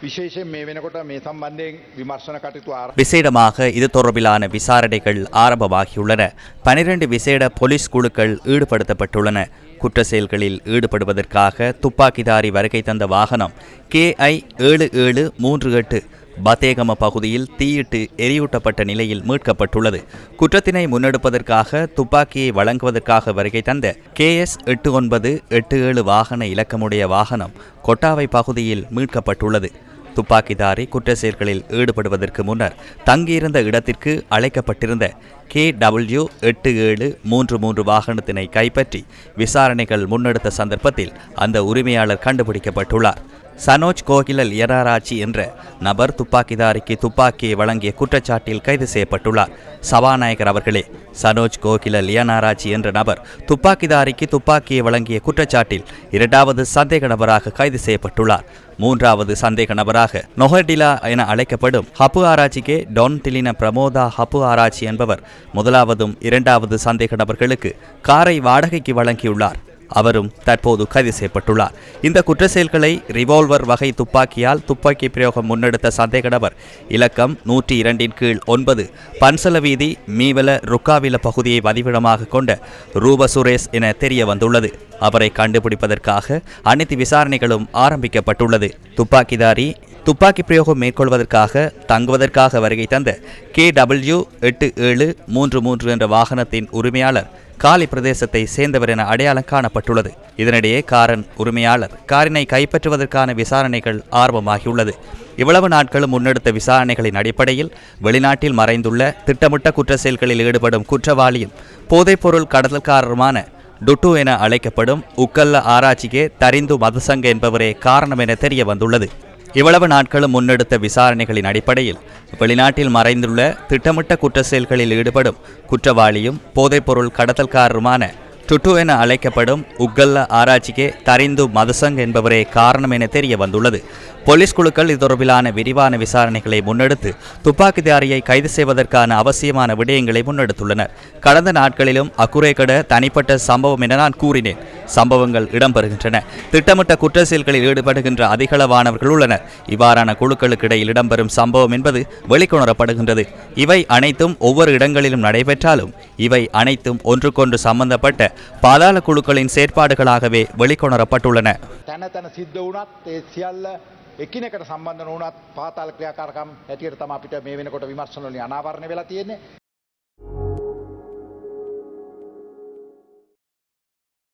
විශේෂයෙන් මේ වෙනකොට මේ සම්බන්ධයෙන් විමර්ශන කටයුතු ආර விசேடமாக இது தொடர்பிலான விசாரணைகள் ஆரம்பமாகியுள்ளன பனிரெண்டு விசேட போலீஸ் குழுக்கள் ஈடுபடுத்தப்பட்டுள்ளன குற்ற செயல்களில் ஈடுபடுவதற்காக துப்பாக்கிதாரி வருகை தந்த வாகனம் கேஐ ஏழு ஏழு மூன்று எட்டு பத்தேகம பகுதியில் தீயிட்டு எரியூட்டப்பட்ட நிலையில் மீட்கப்பட்டுள்ளது குற்றத்தினை முன்னெடுப்பதற்காக துப்பாக்கியை வழங்குவதற்காக வருகை தந்த கேஎஸ் எட்டு ஒன்பது எட்டு ஏழு வாகன இலக்கமுடைய வாகனம் கொட்டாவை பகுதியில் மீட்கப்பட்டுள்ளது துப்பாக்கிதாரி குற்ற செயல்களில் ஈடுபடுவதற்கு முன்னர் தங்கியிருந்த இடத்திற்கு அழைக்கப்பட்டிருந்த கே டபிள்யூ எட்டு ஏழு மூன்று மூன்று வாகனத்தினை கைப்பற்றி விசாரணைகள் முன்னெடுத்த சந்தர்ப்பத்தில் அந்த உரிமையாளர் கண்டுபிடிக்கப்பட்டுள்ளார். சனோஜ் கோகிலல் எராராச்சி என்ற நபர் துப்பாக்கிதாரிக்கு துப்பாக்கியை வழங்கிய குற்றச்சாட்டில் கைது செய்யப்பட்டுள்ளார். சபாநாயகர் அவர்களே சனோஜ் கோகிலல் லியனாராச்சி என்ற நபர் துப்பாக்கிதாரிக்கு துப்பாக்கியை வழங்கிய குற்றச்சாட்டில் இரண்டாவது சந்தேக நபராக கைது செய்யப்பட்டுள்ளார். மூன்றாவது சந்தேக நபராக நொஹடிலா என அழைக்கப்படும் ஹப்பு ஆராய்ச்சிக்கே டொன் திலின பிரமோதா ஹப்பு ஆராய்ச்சி என்பவர் முதலாவதும் இரண்டாவது சந்தேக நபர்களுக்கு காரை வாடகைக்கு வழங்கியுள்ளார். அவரும் தற்போது கைது செய்யப்பட்டுள்ளார். இந்த குற்ற செயல்களை ரிவால்வர் வகை துப்பாக்கியால் துப்பாக்கி பிரயோகம் முன்னெடுத்த சந்தேக நபர் இலக்கம் நூற்றி இரண்டின் கீழ் ஒன்பது பன்சல வீதி மீவல ருக்காவில பகுதியை வதிவிடமாக கொண்ட ரூப சுரேஷ் என தெரிய வந்துள்ளது. அவரை கண்டுபிடிப்பதற்காக அனைத்து விசாரணைகளும் ஆரம்பிக்கப்பட்டுள்ளது. துப்பாக்கிதாரி துப்பாக்கி பிரயோகம் மேற்கொள்வதற்காக தங்குவதற்காக வருகை தந்த கே டபிள்யூ எட்டு ஏழு மூன்று மூன்று என்ற வாகனத்தின் உரிமையாளர் காலி பிரதேசத்தை சேர்ந்தவர் என அடையாளம் காணப்பட்டுள்ளது. இதனிடையே காரன் உரிமையாளர் காரினை கைப்பற்றுவதற்கான விசாரணைகள் ஆர்வமாகியுள்ளது. இவ்வளவு நாட்களும் முன்னெடுத்த விசாரணைகளின் அடிப்படையில் வெளிநாட்டில் மறைந்துள்ள திட்டமிட்ட குற்ற செயல்களில் ஈடுபடும் குற்றவாளியும் போதைப்பொருள் கடத்தல்காரருமான டுட்டு என அழைக்கப்படும் உக்கல்ல ஆராய்ச்சிக்கே தரிந்து மதுசங்க என்பவரே காரணம் என தெரிய வந்துள்ளது இவ்வளவு நாட்களும் முன்னெடுத்த விசாரணைகளின் அடிப்படையில் வெளிநாட்டில் மறைந்துள்ள திட்டமிட்ட குற்ற செயல்களில் ஈடுபடும் குற்றவாளியும் போதைப்பொருள் கடத்தல்காரருமான டுட்டு என அழைக்கப்படும் உக்கல்ல ஆராய்ச்சிக்கே தரிந்து மதுசங் என்பவரே காரணம் என தெரிய வந்துள்ளது. போலீஸ் குழுக்கள் இது தொடர்பிலான விரிவான விசாரணைகளை முன்னெடுத்து துப்பாக்கிதாரியை கைது செய்வதற்கான அவசியமான விடயங்களை முன்னெடுத்துள்ளனர். கடந்த நாட்களிலும் அக்குரேகட தனிப்பட்ட சம்பவம் என நான் கூறினேன். சம்பவங்கள் இடம்பெறுகின்றன திட்டமிட்ட குற்ற செயல்களில் ஈடுபடுகின்ற அதிகளவானவர்கள் உள்ளனர் இவ்வாறான குழுக்களுக்கு இடையில் இடம்பெறும் சம்பவம் என்பது வெளிக்கொணரப்படுகின்றது இவை அனைத்தும் ஒவ்வொரு இடங்களிலும் நடைபெற்றாலும் இவை அனைத்தும் ஒன்றுக்கொன்று சம்பந்தப்பட்ட பாதாள குழுக்களின் செயற்பாடுகளாகவே வெளிக்கொணரப்பட்டுள்ளன තැන තැන සිද්ධ වුණත් ඒ සියල්ල එකිනෙකට සම්බන්ධ වුණත් පාතාල ක්‍රියාකාරකම් හැටියට තම අපිට මේ වෙනකොට විමර්ශනවලින් අනාවරණය වෙලා තියෙන්නේ